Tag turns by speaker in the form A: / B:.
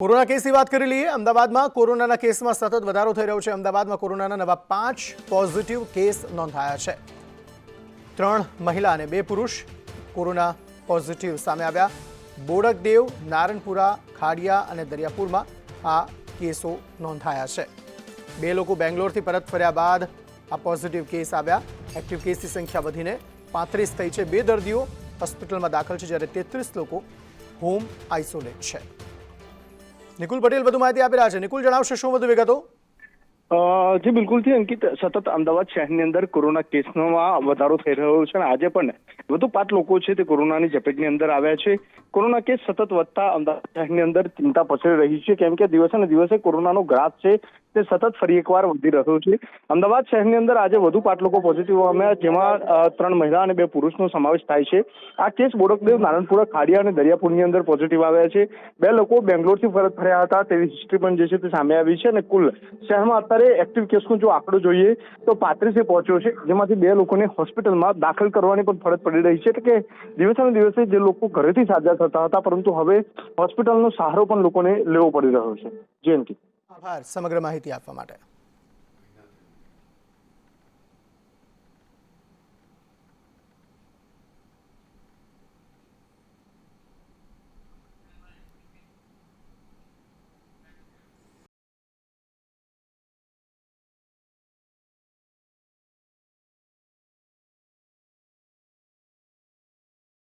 A: Corona કેસની વાત કરી લઈએ. અમદાવાદમાં કોરોનાના કેસમાં સતત વધારો થઈ રહ્યો છે. અમદાવાદમાં કોરોનાના નવા પાંચ પોઝિટિવ કેસ નોંધાયા છે. ત્રણ મહિલા અને બે પુરુષ કોરોના પોઝિટિવ સામે આવ્યા. બોડકદેવ, નારણપુરા, ખાડિયા અને દરિયાપુરમાં આ કેસો નોંધાયા છે. બે લોકો બેંગ્લોરથી પરત ફર્યા બાદ આ પોઝિટિવ કેસ આવ્યા. એક્ટિવ કેસની સંખ્યા વધીને પાંત્રીસ થઈ છે. બે દર્દીઓ હોસ્પિટલમાં દાખલ છે, જ્યારે તેત્રીસ લોકો હોમ આઇસોલેટ છે. નિકુલ પટેલ વધુ માહિતી આપી રહ્યા છે. નિકુલ, જણાવશે શું વધુ વિગતો?
B: જી બિલકુલથી અંકિત. સતત અમદાવાદ શહેરની અંદર કોરોના કેસમાં વધારો થઈ રહ્યો છે અને આજે પણ વધુ પાંચ લોકો છે તે કોરોનાની ઝપેટની અંદર આવ્યા છે. કોરોના કેસ સતત વધતા અમદાવાદ શહેરની અંદર ચિંતા પસરી રહી છે. કેમ કે દિવસે ને દિવસે કોરોનાનો ગ્રાફ છે. તે સતત ફરી એકવાર વધી રહ્યો છે. અમદાવાદ શહેરની અંદર આજે વધુ પાંચ લોકો પોઝિટિવ આવ્યા જેમાં ત્રણ મહિલા અને બે પુરુષનો સમાવેશ થાય છે. આ કેસ બોડકદેવ, નારણપુરા, ખાડિયા અને દરિયાપુરની અંદર પોઝિટિવ આવ્યા છે. બે લોકો બેંગ્લોરથી પરત ફર્યા હતા, તેવી હિસ્ટ્રી પણ જે છે તે સામે આવી છે અને કુલ શહેરમાં અત્યારે એક્ટિવ કેસનો જો આંકડો જોઈએ, તો પાંત્રીસે પહોંચ્યો છે, જેમાંથી બે લોકોને હોસ્પિટલમાં દાખલ કરવાની પણ ફરજ પડી રહી છે. એટલે કે દિવસે દિવસે જે લોકો ઘરેથી સાજા થતા હતા, પરંતુ હવે હોસ્પિટલનો સહારો પણ લોકોને લેવો પડી રહ્યો છે. જયંતિ.
A: આભાર સમગ્ર માહિતી આપવા માટે.